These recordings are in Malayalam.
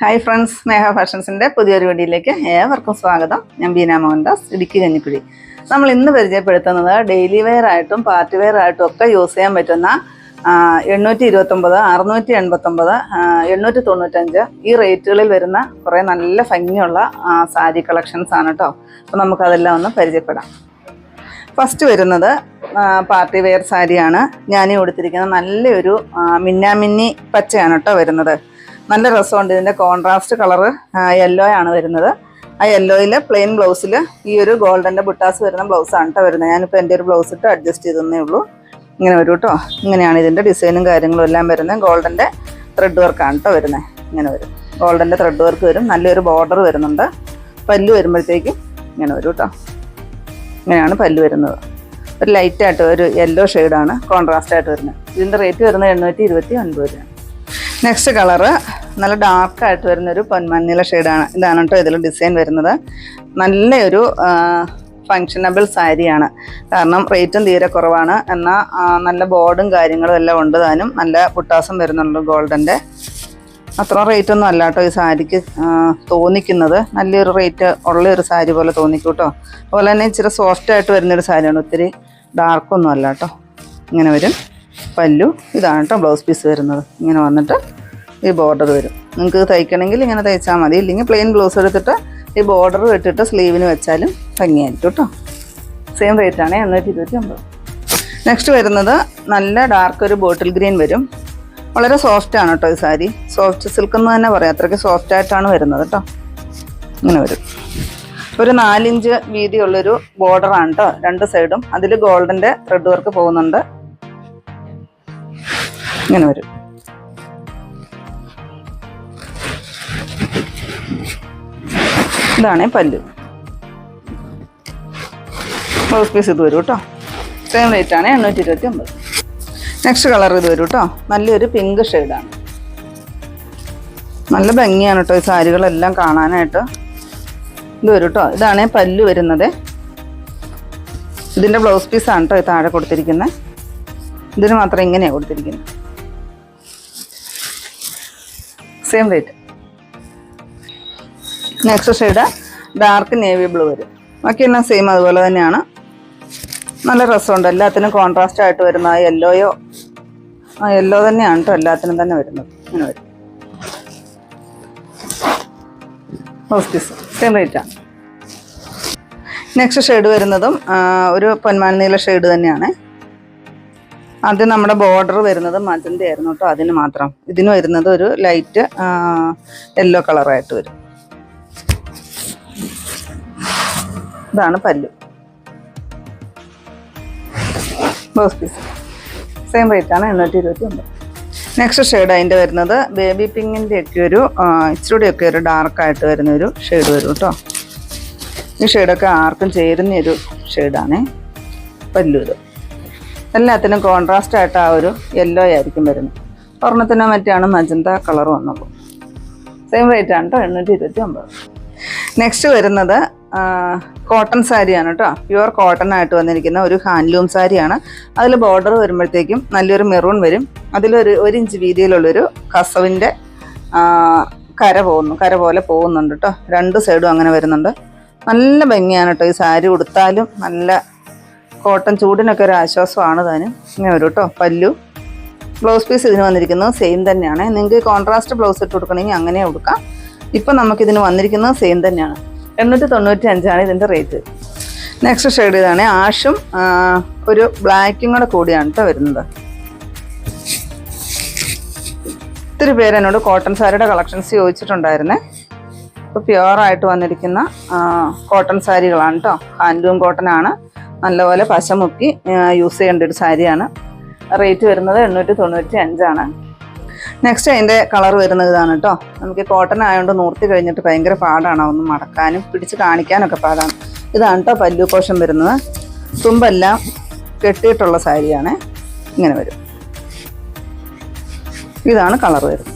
ഹായ് ഫ്രണ്ട്സ് സ്നേഹ ഫാഷൻസിന്റെ പുതിയൊരു വീഡിയോയിലേക്ക് ഏവർക്കും സ്വാഗതം. ഞാൻ ബീന മോഹൻദാസ് ഇടുക്കി കഞ്ഞിക്കുഴി. നമ്മൾ ഇന്ന് പരിചയപ്പെടുത്തുന്നത് ഡെയിലി വെയർ ആയിട്ടും പാർട്ടി വെയർ ആയിട്ടും ഒക്കെ യൂസ് ചെയ്യാൻ പറ്റുന്ന എണ്ണൂറ്റി ഇരുപത്തൊമ്പത് അറുന്നൂറ്റി എൺപത്തൊമ്പത് എണ്ണൂറ്റി തൊണ്ണൂറ്റഞ്ച് ഈ റേറ്റുകളിൽ വരുന്ന കുറേ നല്ല ഭംഗിയുള്ള സാരി കളക്ഷൻസ് ആണ് കേട്ടോ അപ്പോൾ നമുക്കതെല്ലാം ഒന്ന് പരിചയപ്പെടാം. ഫസ്റ്റ് വരുന്നത് പാർട്ടി വെയർ സാരിയാണ്. ഞാനീ കൊടുത്തിരിക്കുന്നത് നല്ലൊരു മിന്നാമിന്നി പച്ചയാണ് കേട്ടോ വരുന്നത്. നല്ല രസമുണ്ട് ഇതിന്റെ കോൺട്രാസ്റ്റ് കളറ് യെല്ലോ ആണ് വരുന്നത്. ആ യെല്ലോയിൽ പ്ലെയിൻ ബ്ലൗസിൽ ഈ ഒരു ഗോൾഡന്റെ ബുട്ടാസ് വരുന്ന ബ്ലൗസാണ് കേട്ടോ വരുന്നത്. ഞാനിപ്പോൾ എന്റെ ഒരു ബ്ലൗസ് ഇട്ട് അഡ്ജസ്റ്റ് ചെയ്തേ ഉള്ളൂ. ഇങ്ങനെ വരും കേട്ടോ ഇങ്ങനെയാണ് ഇതിന്റെ ഡിസൈനും കാര്യങ്ങളും എല്ലാം വരുന്നത്. ഗോൾഡന്റെ ത്രെഡ് വർക്കാണ് കേട്ടോ വരുന്നത്. ഇങ്ങനെ വരും. ഗോൾഡന്റെ ത്രെഡ് വർക്ക് വരും. നല്ലൊരു ബോർഡർ വരുന്നുണ്ട്. പല്ല് വരുമ്പോഴത്തേക്കും ഇങ്ങനെ വരും കേട്ടോ ഇങ്ങനെയാണ് പല്ല് വരുന്നത്. ഒരു ലൈറ്റായിട്ട് ഒരു യെല്ലോ ഷെയ്ഡാണ് കോൺട്രാസ്റ്റായിട്ട് വരുന്നത്. ഇതിന്റെ റേറ്റ് വരുന്നത് എണ്ണൂറ്റി ഇരുപത്തി ഒൻപത് രൂപ നെക്സ്റ്റ് കളറ് നല്ല ഡാർക്കായിട്ട് വരുന്നൊരു പൊന്മഞ്ഞില ഷെയ്ഡാണ് ഇതാണ് കേട്ടോ ഇതിൽ ഡിസൈൻ വരുന്നത്. നല്ലൊരു ഫങ്ഷനബിൾ സാരിയാണ് കാരണം റേറ്റും തീരെ കുറവാണ്. എന്നാൽ നല്ല ബോർഡും കാര്യങ്ങളും എല്ലാം ഉണ്ട് താനും. നല്ല പുട്ടാസം വരുന്നുണ്ട് ഗോൾഡന്റെ അത്ര റേറ്റ് ഒന്നും അല്ല കേട്ടോ ഈ സാരിക്ക് തോന്നിക്കുന്നത്. നല്ലൊരു റേറ്റ് ഉള്ള ഒരു സാരി പോലെ തോന്നിക്കും കേട്ടോ അതുപോലെ തന്നെ ഇച്ചിരി സോഫ്റ്റായിട്ട് വരുന്നൊരു സാരിയാണ് ഒത്തിരി ഡാർക്കൊന്നും അല്ല കേട്ടോ ഇങ്ങനെ വരും. പല്ലു ഇതാണ് കേട്ടോ ബ്ലൗസ് പീസ് വരുന്നത്. ഇങ്ങനെ വന്നിട്ട് ഈ ബോർഡർ വരും. നിങ്ങൾക്ക് തയ്ക്കണമെങ്കിൽ ഇങ്ങനെ തയ്ച്ചാൽ മതി. ഇല്ലെങ്കിൽ പ്ലെയിൻ ബ്ലൗസ് എടുത്തിട്ട് ഈ ബോർഡർ ഇട്ടിട്ട് സ്ലീവിന് വെച്ചാലും ഭംഗിയായിരിക്കും കേട്ടോ സെയിം റേറ്റ് ആണ് എണ്ണൂറ്റി ഇരുപത്തി ഒമ്പത് നെക്സ്റ്റ് വരുന്നത് നല്ല ഡാർക്ക് ഒരു ബോട്ടിൽ ഗ്രീൻ വരും. വളരെ സോഫ്റ്റ് ആണ് കേട്ടോ ഈ സാരി. സോഫ്റ്റ് സിൽക്ക് എന്ന് തന്നെ പറയാം. അത്രയ്ക്ക് സോഫ്റ്റ് ആയിട്ടാണ് വരുന്നത് കേട്ടോ ഇങ്ങനെ വരും. ഒരു നാലിഞ്ച് വീതിയുള്ളൊരു ബോർഡറാണ് കേട്ടോ രണ്ട് സൈഡും അതിൽ ഗോൾഡിന്റെ ത്രെഡ് വർക്ക് പോകുന്നുണ്ട്. ഇങ്ങനെ വരും. ഇതാണ് പല്ല്. ബ്ലൗസ് പീസ് ഇത് വരും കേട്ടോ സെയിം റേറ്റ് ആണ് എണ്ണൂറ്റി ഇരുപത്തി ഒമ്പത് നെക്സ്റ്റ് കളർ ഇത് വരും കേട്ടോ നല്ലൊരു പിങ്ക് ഷെയ്ഡാണ് നല്ല ഭംഗിയാണ് കേട്ടോ ഈ സാരികളെല്ലാം കാണാനായിട്ട്. ഇത് വരും കേട്ടോ ഇതാണ് പല്ല് വരുന്നത്. ഇതിന്റെ ബ്ലൗസ് പീസാണ് കേട്ടോ താഴെ കൊടുത്തിരിക്കുന്നത് ഇതിന് മാത്രം ഇങ്ങനെയാണ് കൊടുത്തിരിക്കുന്നത് same rate next shade dark navy blue വരും. ബാക്കിയെല്ലാം സെയിം അതുപോലെ തന്നെയാണ്. നല്ല രസമുണ്ട്. എല്ലാത്തിനും കോൺട്രാസ്റ്റ് ആയിട്ട് വരുന്ന ആ യെല്ലോയോ ആ യെല്ലോ തന്നെയാണ് കേട്ടോ എല്ലാത്തിനും തന്നെ വരുന്നത്. ഇങ്ങനെ വരും. ഹോസ്റ്റിസ് സെയിം റേറ്റാണ് നെക്സ്റ്റ് ഷെയ്ഡ് വരുന്നതും ഒരു പൊന്മാൻ നീല ഷെയ്ഡ് തന്നെയാണ്. ആദ്യം നമ്മുടെ ബോർഡർ വരുന്നത് മജന്ത ആയിരുന്നു കേട്ടോ അതിന് മാത്രം. ഇതിന് വരുന്നത് ഒരു ലൈറ്റ് യെല്ലോ കളറായിട്ട് വരും. ഇതാണ് പല്ലു. ബ്ലൗസ് പീസ് സെയിം റേറ്റ് ആണ് എണ്ണൂറ്റി ഇരുപത്തി ഒമ്പത് നെക്സ്റ്റ് ഷെയ്ഡ് അതിന്റെ വരുന്നത് ബേബി പിങ്കിന്റെ ഒക്കെ ഒരു ആ, ഇച്ചിരി ഒക്കെ ഒരു ഡാർക്കായിട്ട് വരുന്ന ഒരു ഷെയ്ഡ് വരും കേട്ടോ. ഈ ഷെയ്ഡൊക്കെ ആർക്കും ചേരുന്ന ഒരു ഷെയ്ഡാണേ പല്ലൂര് എല്ലാത്തിനും കോൺട്രാസ്റ്റ് ആയിട്ട് ആ ഒരു യെല്ലോ ആയിരിക്കും വരുന്നത്. ഒരെണ്ണത്തിനോ മറ്റാണ് മജന്ത കളർ വന്നത് സെയിം റേറ്റ് ആണ് കേട്ടോ എണ്ണൂറ്റി ഇരുപത്തി ഒമ്പത് നെക്സ്റ്റ് വരുന്നത് കോട്ടൺ സാരിയാണ് കേട്ടോ പ്യുവർ കോട്ടൺ ആയിട്ട് വന്നിരിക്കുന്ന ഒരു ഹാൻഡ്ലൂം സാരിയാണ് അതിൽ ബോർഡർ വരുമ്പോഴത്തേക്കും നല്ലൊരു മെറൂൺ വരും. അതിലൊരു ഒരു ഇഞ്ച് വീതിയിലുള്ളൊരു കസവിന്റെ കര പോകുന്നു കര പോലെ പോകുന്നുണ്ട് കേട്ടോ രണ്ട് സൈഡും അങ്ങനെ വരുന്നുണ്ട്. നല്ല ഭംഗിയാണ് കേട്ടോ ഈ സാരി ഉടുത്താലും. നല്ല കോട്ടൺ ചൂടിനൊക്കെ ഒരു ആശ്വാസമാണ് താനും. ഇങ്ങനെ വരും കേട്ടോ പല്ലു. ബ്ലൗസ് പീസ് ഇതിന് വന്നിരിക്കുന്നത് സെയിം തന്നെയാണ്. നിങ്ങൾക്ക് കോൺട്രാസ്റ്റ് ബ്ലൗസ് ഇട്ട് കൊടുക്കണമെങ്കിൽ അങ്ങനെ കൊടുക്കാം. ഇപ്പം നമുക്കിതിന് വന്നിരിക്കുന്നത് സെയിം തന്നെയാണ്. എണ്ണൂറ്റി തൊണ്ണൂറ്റി അഞ്ചാണ് ഇതിന്റെ റേറ്റ് നെക്സ്റ്റ് ഷെയ്ഡ് ഇതാണ്. ആഷും ഒരു ബ്ലാക്കും കൂടെ കൂടിയാണ് കേട്ടോ വരുന്നത്. ഒത്തിരി പേര് എന്നോട് കോട്ടൺ സാരിയുടെ കളക്ഷൻസ് ചോദിച്ചിട്ടുണ്ടായിരുന്നേ. ഇപ്പോൾ പ്യുവറായിട്ട് വന്നിരിക്കുന്ന കോട്ടൺ സാരികളാണ് കേട്ടോ ഹാൻഡ്ലൂം കോട്ടൺ ആണ്. നല്ലപോലെ പശ മുക്കി യൂസ് ചെയ്യേണ്ട ഒരു സാരിയാണ്. റേറ്റ് വരുന്നത് എണ്ണൂറ്റി തൊണ്ണൂറ്റി അഞ്ചാണ് നെക്സ്റ്റ് അതിന്റെ കളർ വരുന്നത് ഇതാണ് കേട്ടോ നമുക്ക് കോട്ടൺ ആയതുകൊണ്ട് നൂർത്തി കഴിഞ്ഞിട്ട് ഭയങ്കര പാടാണ്. ഒന്ന് മടക്കാനും പിടിച്ച് കാണിക്കാനൊക്കെ പാടാണ്. ഇതാണ് കേട്ടോ പല്ലു പോഷൻ വരുന്നത്. തുമ്പെല്ലാം കെട്ടിയിട്ടുള്ള സാരിയാണ്. ഇങ്ങനെ വരും. ഇതാണ് കളർ വരുന്നത്.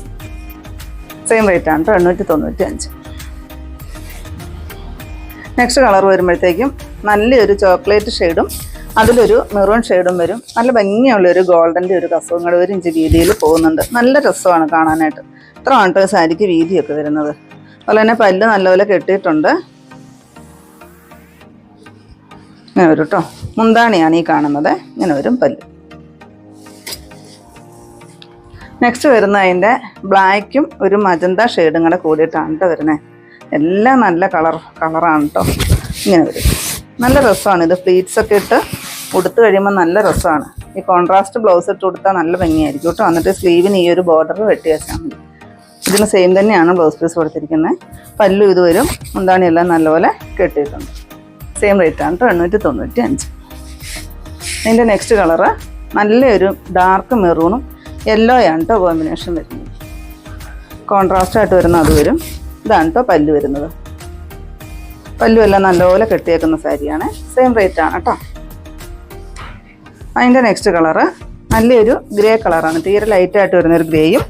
സെയിം റേറ്റ് ആണ് കേട്ടോ എണ്ണൂറ്റി തൊണ്ണൂറ്റി അഞ്ച് നെക്സ്റ്റ് കളർ വരുമ്പോഴത്തേക്കും നല്ലൊരു ചോക്ലേറ്റ് ഷെയ്ഡും അതിലൊരു മെറൂൺ ഷെയ്ഡും വരും. നല്ല ഭംഗിയുള്ള ഒരു ഗോൾഡന്റെ ഒരു കസവും കൂടെ ഒരു ഇഞ്ച് വീതിയിൽ പോകുന്നുണ്ട്. നല്ല രസമാണ് കാണാനായിട്ട്. ഇത്ര കേട്ടോ സാരിക്ക് വീതിയൊക്കെ വരുന്നത്. അതുപോലെ തന്നെ പല്ല് നല്ലപോലെ കെട്ടിയിട്ടുണ്ട്. ഇങ്ങനെ വരും കേട്ടോ. മുന്താണിയാണ് ഈ കാണുന്നത്. ഇങ്ങനെ വരും പല്ല്. നെക്സ്റ്റ് വരുന്ന അതിന്റെ ബ്ലാക്കും ഒരു മജന്ത ഷെയ്ഡും കൂടെ കൂടിയിട്ടാണ് കേട്ടോ വരുന്നത്. എല്ലാം നല്ല കളർ കളറാണ് കേട്ടോ. ഇങ്ങനെ വരും. നല്ല രസമാണ് ഇത് പ്ലീറ്റ്സ് ഒക്കെ ഇട്ട് ഉടുത്ത് കഴിയുമ്പോൾ നല്ല രസമാണ്. ഈ കോൺട്രാസ്റ്റ് ബ്ലൗസ് ഇട്ട് കൊടുത്താൽ നല്ല ഭംഗിയായിരിക്കും. കേട്ടോ എന്നിട്ട് സ്ലീവിന് ഈ ഒരു ബോർഡർ വെട്ടി വെച്ചാൽ മതി. ഇതിന് സെയിം തന്നെയാണ് ബ്ലൗസ് പീസ് കൊടുത്തിരിക്കുന്നത് പല്ലു ഇത് വരും. മുന്താണി എല്ലാം നല്ലപോലെ കെട്ടിയിട്ടുണ്ട്. സെയിം റേറ്റ് ആണ്. കേട്ടോ എണ്ണൂറ്റി തൊണ്ണൂറ്റി അഞ്ച് ഇതിന്റെ നെക്സ്റ്റ് കളറ് നല്ലൊരു ഡാർക്ക് മെറൂണും യെല്ലോയാണ് കേട്ടോ കോമ്പിനേഷൻ വരുന്നത് കോൺട്രാസ്റ്റായിട്ട് വരുന്ന അത് വരും. ഇതാണ് കേട്ടോ പല്ല് വരുന്നത്. പല്ലു എല്ലാം നല്ലപോലെ കെട്ടിയേക്കുന്ന സാരിയാണ്. സെയിം റേറ്റ് ആണ് കേട്ടോ അതിന്റെ നെക്സ്റ്റ് കളറ് നല്ലൊരു ഗ്രേ കളറാണ് തീരെ ലൈറ്റ് ആയിട്ട് വരുന്ന ഒരു ഗ്രേയും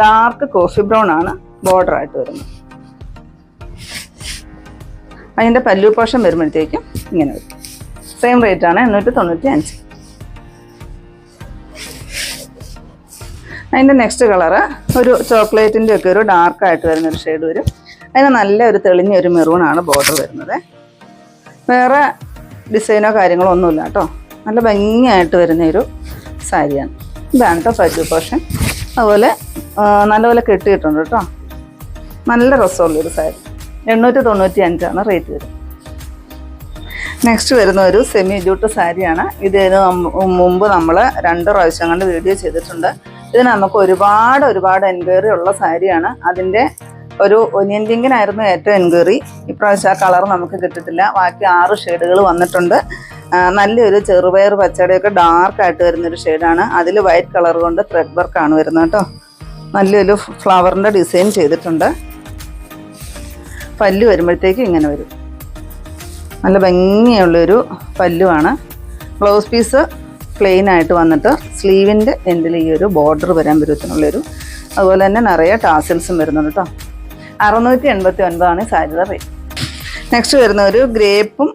ഡാർക്ക് കോഫി ബ്രൗൺ ആണ് ബോർഡർ ആയിട്ട് വരുന്നത്. അതിന്റെ പല്ലു പോഷൻ വരുമ്പോഴത്തേക്കും ഇങ്ങനെ വരും. സെയിം റേറ്റ് ആണ് എണ്ണൂറ്റി തൊണ്ണൂറ്റി അഞ്ച് അതിന്റെ നെക്സ്റ്റ് കളറ് ഒരു ചോക്ലേറ്റിന്റെ ഒക്കെ ഒരു ഡാർക്കായിട്ട് വരുന്ന ഒരു ഷെയ്ഡ് വരും. അതിന് നല്ല ഒരു തെളിഞ്ഞ ഒരു മെറൂണാണ് ബോർഡർ വരുന്നത്. വേറെ ഡിസൈനോ കാര്യങ്ങളോ ഒന്നുമില്ല കേട്ടോ. നല്ല ഭംഗിയായിട്ട് വരുന്ന ഒരു സാരിയാണ് ഇതാണ് കേട്ടോ സജു പോഷൻ അതുപോലെ നല്ലപോലെ കെട്ടിയിട്ടുണ്ട് കേട്ടോ നല്ല രസമുള്ളൊരു സാരി എണ്ണൂറ്റി തൊണ്ണൂറ്റി അഞ്ചാണ് റേറ്റ് വരുന്നത് നെക്സ്റ്റ് വരുന്ന ഒരു സെമി ജൂട്ട് സാരിയാണ് ഇതിന് മുമ്പ് നമ്മൾ രണ്ട് പ്രാവശ്യം കണ്ട് വീഡിയോ ചെയ്തിട്ടുണ്ട്. ഇത് നമുക്ക് ഒരുപാട് ഒരുപാട് എൻക്വയറി ഉള്ള സാരിയാണ് അതിന്റെ ഒരു ഒനിയൻ പിങ്കിനായിരുന്നു ഏറ്റവും എൻക്വയറി ഇപ്രാവശ്യം ആ കളർ നമുക്ക് കിട്ടിയിട്ടില്ല ബാക്കി ആറ് ഷെയ്ഡുകൾ വന്നിട്ടുണ്ട്. നല്ലൊരു ചെറുപയർ പച്ചടിയൊക്കെ ഡാർക്കായിട്ട് വരുന്നൊരു ഷെയ്ഡാണ് അതിൽ വൈറ്റ് കളർ കൊണ്ട് ത്രെഡ് വർക്കാണ് വരുന്നത് കേട്ടോ. നല്ലൊരു ഫ്ലവറിന്റെ ഡിസൈൻ ചെയ്തിട്ടുണ്ട്. പല്ല് വരുമ്പോഴത്തേക്കും ഇങ്ങനെ വരും. നല്ല ഭംഗിയുള്ളൊരു പല്ലുവാണ്. ബ്ലൗസ് പീസ് പ്ലെയിൻ ആയിട്ട് വന്നിട്ട് സ്ലീവിന്റെ എൻഡിൽ ഈ ഒരു ബോർഡർ വരാൻ പരുവത്തിനുള്ളൊരു അതുപോലെ തന്നെ നിറയെ ടാസൽസും വരുന്നുണ്ട് കേട്ടോ. അറുന്നൂറ്റി എൺപത്തി ഒൻപതാണ് സാധ്യത റേറ്റ് നെക്സ്റ്റ് വരുന്ന ഒരു ഗ്രേപ്പും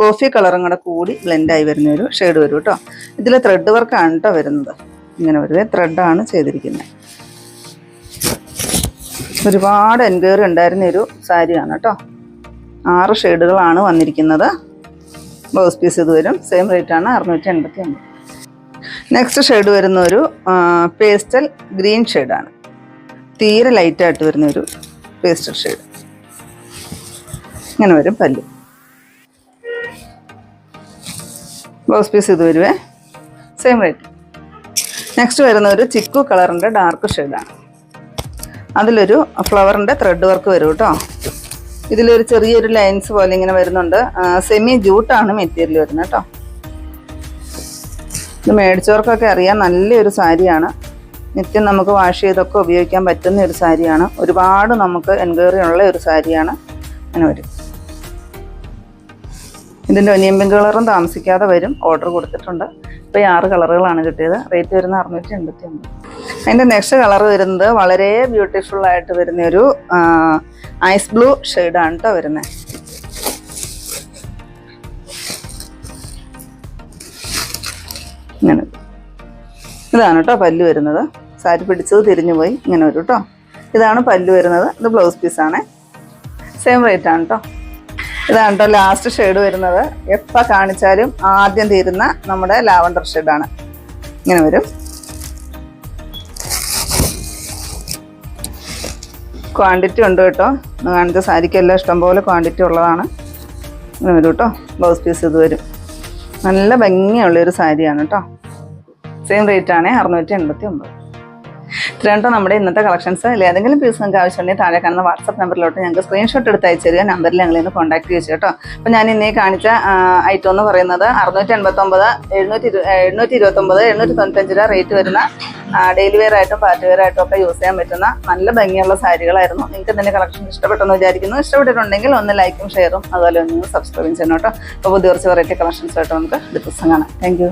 കോഫി കളറും കൂടെ കൂടി ബ്ലെൻഡായി വരുന്ന ഒരു ഷെയ്ഡ് വരും കേട്ടോ ഇതിൽ ത്രെഡ് വർക്കാണ് കേട്ടോ വരുന്നത്. ഇങ്ങനെ വരുവേ ത്രെഡാണ് ചെയ്തിരിക്കുന്നത് ഒരുപാട് എൻക്വയറി ഉണ്ടായിരുന്ന ഒരു സാരിയാണ് കേട്ടോ ആറ് ഷെയ്ഡുകളാണ് വന്നിരിക്കുന്നത്. ബ്ലൗസ് പീസ് ഇത് വരും. സെയിം റേറ്റ് ആണ് അറുന്നൂറ്റി എൺപത്തി ഒമ്പത് നെക്സ്റ്റ് ഷെയ്ഡ് വരുന്ന ഒരു പേസ്റ്റൽ ഗ്രീൻ ഷെയ്ഡാണ് തീരെ ലൈറ്റായിട്ട് വരുന്ന ഒരു പേസ്റ്റൽ ഷെയ്ഡ് ഇങ്ങനെ വരും പല്ല്. ബ്ലൗസ് പീസ് ഇത് വരുവേ. സെയിം റേറ്റ് നെക്സ്റ്റ് വരുന്ന ഒരു ചിക്കു കളറിന്റെ ഡാർക്ക് ഷെയ്ഡാണ് അതിലൊരു ഫ്ലവറിന്റെ ത്രെഡ് വർക്ക് വരും കേട്ടോ ഇതിലൊരു ചെറിയൊരു ലൈൻസ് പോലെ ഇങ്ങനെ വരുന്നുണ്ട്. സെമി ജൂട്ടാണ് മെറ്റീരിയൽ വരുന്നത് കേട്ടോ ഇത് മേടിച്ചവർക്കൊക്കെ അറിയാം നല്ലൊരു സാരിയാണ്. നിത്യം നമുക്ക് വാഷ് ചെയ്തൊക്കെ ഉപയോഗിക്കാൻ പറ്റുന്ന ഒരു സാരിയാണ്. ഒരുപാട് നമുക്ക് എൻക്വയറി ഉള്ള ഒരു സാരിയാണ് അങ്ങനെ വരും ഇതിന്റെ ഒനിയം പിങ്ക് കളറും താമസിക്കാതെ വരും. ഓർഡർ കൊടുത്തിട്ടുണ്ട്. ഇപ്പോൾ ഈ ആറ് കളറുകളാണ് കിട്ടിയത്. റേറ്റ് വരുന്ന അറുന്നൂറ്റി എൺപത്തി ഒമ്പത് അതിന്റെ നെക്സ്റ്റ് കളർ വരുന്നത് വളരെ ബ്യൂട്ടിഫുൾ ആയിട്ട് വരുന്ന ഒരു ഐസ് ബ്ലൂ ഷെയ്ഡാണ് കേട്ടോ വരുന്നത് ഇങ്ങനെ. ഇതാണ് കേട്ടോ പല്ല് വരുന്നത്. സാരി പിടിച്ചത് തിരിഞ്ഞു പോയി. ഇങ്ങനെ വരും കേട്ടോ ഇതാണ് പല്ല് വരുന്നത്. ഇത് ബ്ലൗസ് പീസാണ് സെയിം റേറ്റ് ആണ് കേട്ടോ ഇതാണ് കേട്ടോ ലാസ്റ്റ് ഷെയ്ഡ് വരുന്നത്. എപ്പോൾ കാണിച്ചാലും ആദ്യം തീരുന്ന നമ്മുടെ ലാവണ്ടർ ഷെയ്ഡാണ് ഇങ്ങനെ വരും. ക്വാണ്ടിറ്റി ഉണ്ട് കേട്ടോ. കാണിച്ച സാരിക്കെല്ലാം ഇഷ്ടംപോലെ ക്വാണ്ടിറ്റി ഉള്ളതാണ്. ഇങ്ങനെ വരും കേട്ടോ ബ്ലൗസ് പീസ് ഇത് വരും. നല്ല ഭംഗിയുള്ളൊരു സാരിയാണ് കേട്ടോ സെയിം റേറ്റ് ആണ് അറുന്നൂറ്റി എൺപത്തി ഒമ്പത്. ഇത്രയും നമ്മുടെ ഇന്നത്തെ കളക്ഷൻസ് അല്ലെ? ഏതെങ്കിലും പീസ് നിങ്ങൾക്ക് ആവശ്യമുണ്ടെങ്കിൽ താഴെ കാണുന്ന വാട്സപ്പ് നമ്പറിലോട്ട് ഞങ്ങൾക്ക് സ്ക്രീൻഷോട്ട് എടുത്ത് അയച്ചു തരിക. നമ്പറിൽ ഞങ്ങൾ ഇന്ന് കോൺടാക്ട് ചെയ്തു കേട്ടോ അപ്പോൾ ഞാൻ ഇന്നേ കാണിച്ച ഐറ്റം എന്ന് പറയുന്നത് അറുന്നൂറ്റി എൺപത്തൊമ്പത് എഴുന്നൂറ്റി എഴുന്നൂറ്റി ഇരുപത്തൊമ്പത് എഴുന്നൂറ്റി തൊണ്ണൂറ്റഞ്ച് രൂപ റേറ്റ് വരുന്ന ഡെയിലി വെയർ ആയിട്ടും പാർട്ടി വെയർ ആയിട്ടും ഒക്കെ യൂസ് ചെയ്യാൻ പറ്റുന്ന നല്ല ഭംഗിയുള്ള സാരികളായിരുന്നു. നിങ്ങൾക്ക് ഇതിന്റെ കളക്ഷൻ ഇഷ്ടപ്പെട്ടെന്ന് വിചാരിക്കുന്നു. ഇഷ്ടപ്പെട്ടിട്ടുണ്ടെങ്കിൽ ഒന്ന് ലൈക്കും ഷെയറും അതുപോലെ ഒന്ന് സബ്സ്ക്രൈബും ചെയ്യണം കേട്ടോ അപ്പോൾ പുതിയ കുറച്ച് വെറൈറ്റി കളക്ഷൻസ് ആയിട്ട് നമുക്ക് ദിവസം കാണാം. താങ്ക്